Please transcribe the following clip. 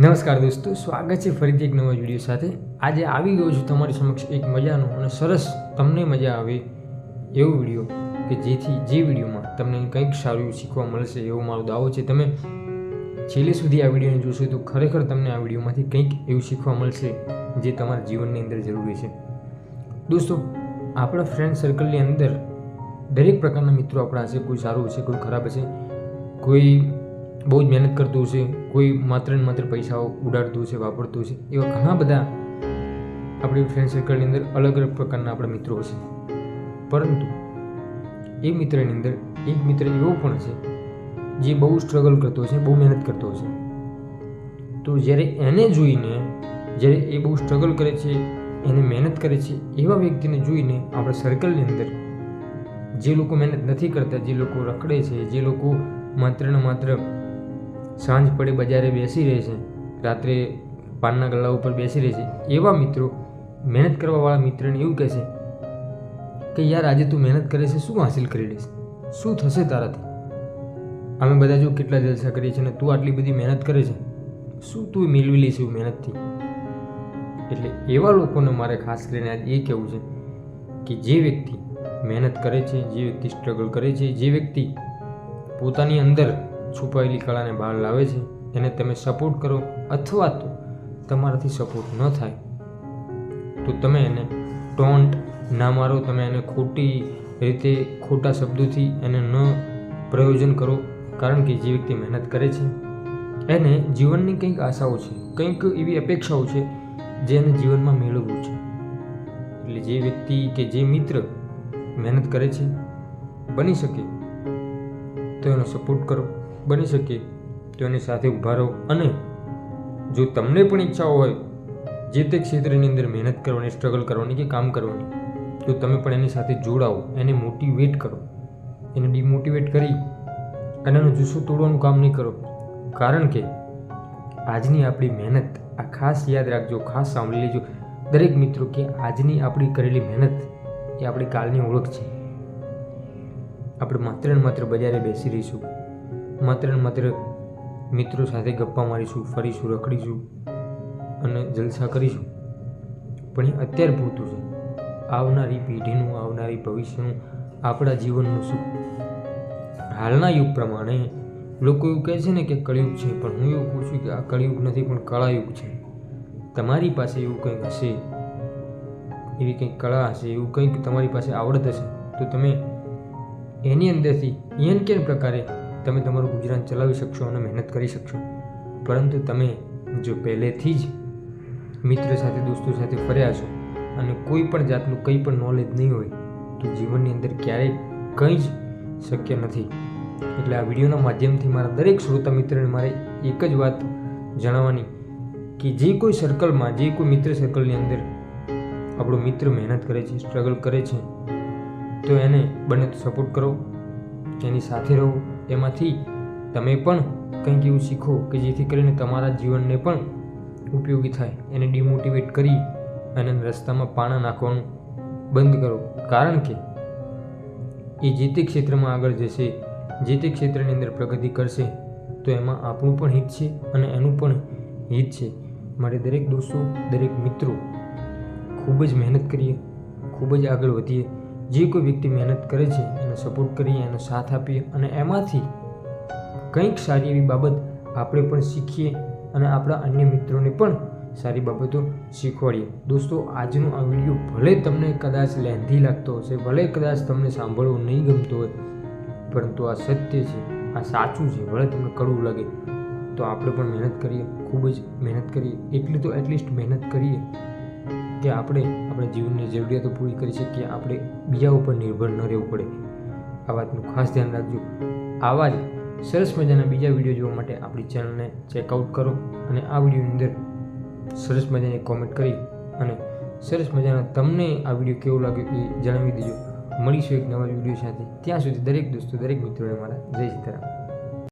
નમસ્કાર દોસ્તો, સ્વાગત છે ફરીથી એક નવા વીડિયો સાથે. આજે આવી ગયો છું તમારી સમક્ષ એક મજાનો અને સરસ તમને મજા આવે એવો વીડિયો કે જેથી જે વિડીયોમાં તમને કંઈક સારું શીખવા મળશે એવો મારો દાવો છે. તમે છેલ્લે સુધી આ વિડીયોને જોશો તો ખરેખર તમને આ વિડીયોમાંથી કંઈક એવું શીખવા મળશે જે તમારા જીવનની અંદર જરૂરી છે. દોસ્તો, આપણા ફ્રેન્ડ સર્કલની અંદર દરેક પ્રકારના મિત્રો આપણા હશે, કોઈ સારું હશે, કોઈ ખરાબ હશે, કોઈ બહુ જ મહેનત કરતું હશે, કોઈ માત્ર ને માત્ર પૈસાઓ ઉડાડતું હશે, વાપરતું હશે, એવા ઘણા બધા આપણી ફ્રેન્ડ સર્કલની અંદર અલગ અલગ પ્રકારના આપણા મિત્રો હશે. પરંતુ એ મિત્રની અંદર એક મિત્ર એવો પણ છે જે બહુ સ્ટ્રગલ કરતો હશે, બહુ મહેનત કરતો હશે. તો જ્યારે એને જોઈને, જ્યારે એ બહુ સ્ટ્રગલ કરે છે, એને મહેનત કરે છે, એવા વ્યક્તિને જોઈને આપણા સર્કલની અંદર જે લોકો મહેનત નથી કરતા, જે લોકો રખડે છે, જે લોકો માત્ર ને માત્ર સાંજ પડે બજારે બેસી રહે છે. રાત્રે પાનના ગલ્લા ઉપર બેસી રહે છે. એવા મિત્રો મહેનત કરવાવાળા મિત્રને એવું કહે છે કે, યાર, આજે તું મહેનત કરે છે, શું હાસિલ કરી લઈશ શું થશે તારાથી? અમે બધા જો કેટલા જલસા કરીએ છીએ અને તું આટલી બધી મહેનત કરે છે, શું તું મેળવી લઈશ એવું મહેનતથી? એટલે એવા લોકોને મારે ખાસ કરીને આજ એ કહેવું છે કે, જે વ્યક્તિ મહેનત કરે છે, જે વ્યક્તિ સ્ટ્રગલ કરે છે, જે વ્યક્તિ પોતાની અંદર છુપાયેલી કળાને બહાર લાવે છે, એને તમે સપોર્ટ કરો અથવા તો તમારાથી સપોર્ટ ન થાય, તો તમે એને ટોન્ટ ના મારો, તમે એને ખોટી રીતે, ખોટા શબ્દોથી એને ન પ્રયોજન કરો, કારણ કે જે વ્યક્તિ મહેનત કરે છે, એને જીવનની કંઈક આશાઓ છે, કંઈક એવી અપેક્ષાઓ છે, જે એને જીવનમાં મેળવવું છે. એટલે જે વ્યક્તિ કે જે મિત્ર મહેનત કરે છે, બની શકે, તો એનો સપોર્ટ કરો. બની શકે, તો સાથે ઊભા રહો અને જો તમને પણ ઈચ્છાઓ હોય, જે તે ક્ષેત્રની અંદર મહેનત કરવાની સ્ટ્રગલ કરવાની કે કામ કરવાની, તો તમે પણ એની સાથે જોડાઓ, એને મોટિવેટ કરો. એને ડિમોટિવેટ કરી અને એનો જુસ્સો તોડવાનું કામ નહીં કરો. કારણ કે આજની આપણી મહેનત, આ ખાસ યાદ રાખજો, ખાસ સાંભળી લેજો. દરેક મિત્રો કે આજની આપણી કરેલી મહેનત એ આપણી કાલની ઓળખ છે. આપણે માત્ર ને માત્ર બજારે બેસી રહીશું. માત્ર ને માત્ર મિત્રો સાથે ગપ્પા મારીશું, ફરીશું, રખડીશું અને જલસા કરીશું. પણ એ અત્યારે પૂરતું છે. આવનારી પેઢીનું, આવનારી ભવિષ્યનું, આપણા જીવનનું શું? હાલના યુગ પ્રમાણે લોકો એવું કહે છે ને કે કળિયુગ છે, પણ હું એવું કહું છું કે આ કળિયુગ નથી, પણ કળાયુગ છે. તમારી પાસે એવું કંઈક હશે? એવી કંઈક કળા હશે, એવું કંઈક તમારી પાસે આવડત હશે? તો તમે એની અંદરથી એન કેન પ્રકારે તમે તમારું ગુજરાન ચલાવી શકશો અને મહેનત કરી શકશો. પરંતુ તમે જો પહેલેથી જ મિત્ર સાથે, દોસ્તો સાથે ફર્યા છો અને કોઈ પણ જાતનું કંઈ પણ નોલેજ નહીં હોય, તો જીવનની અંદર ક્યારેય કંઈ જ શક્ય નથી. એટલે આ વિડીયોના માધ્યમથી મારા દરેક શ્રોતા મિત્રને મારે એક જ વાત જણાવવાની કે જે કોઈ સર્કલમાં જે કોઈ મિત્ર સર્કલની અંદર આપણો મિત્ર મહેનત કરે છે સ્ટ્રગલ કરે છે, તો એને બને તો સપોર્ટ કરો, એની સાથે રહો એમાંથી તમે પણ કંઈક એવું શીખો કે જેથી કરીને તમારા જીવનને પણ ઉપયોગી થાય. એને ડિમોટિવેટ કરી અને રસ્તામાં પાણા નાખવાનું બંધ કરો. કારણ કે એ જે તે ક્ષેત્રમાં આગળ જશે, જે તે ક્ષેત્રની અંદર પ્રગતિ કરશે, તો એમાં આપણું પણ હિત છે અને એનું પણ હિત છે. મારે દરેક દોસ્તો, દરેક મિત્રો ખૂબ જ મહેનત કરીએ, ખૂબ જ આગળ વધીએ જે કોઈ વ્યક્તિ મહેનત કરે છે, એને સપોર્ટ કરીએ, એનો સાથ આપીએ અને એમાંથી કંઈક સારી એવી બાબત આપણે પણ શીખીએ અને આપણા અન્ય મિત્રોને પણ સારી બાબતો શીખવાડીએ. દોસ્તો, આજનો આ વીડિયો ભલે તમને કદાચ લેન્ધી લાગતો હશે, ભલે કદાચ તમને સાંભળવું નહીં ગમતું હોય, પરંતુ આ સત્ય છે, આ સાચું છે, ભલે તમને કડવું લાગે, તો આપણે પણ મહેનત કરીએ, ખૂબ જ મહેનત કરીએ, એટલી તો એટલીસ્ટ મહેનત કરીએ. કે આપણે આપણા જીવનની જરૂરિયાતો પૂરી કરી શકીએ, આપણે બીજા ઉપર નિર્ભર ન રહેવું પડે. આ વાતનું ખાસ ધ્યાન રાખજો. આવા જ સરસ મજાના બીજા વીડિયો જોવા માટે આપણી ચેનલને ચેકઆઉટ કરો અને આ વિડીયોની અંદર સરસ મજાની કોમેન્ટ કરી અને સરસ મજાના તમને આ વીડિયો કેવો લાગ્યો એ જણાવી દેજો. મળીશું એક નવા વીડિયો સાથે. ત્યાં સુધી દરેક દોસ્તો, દરેક મિત્રોને મારા. જય સીતારામ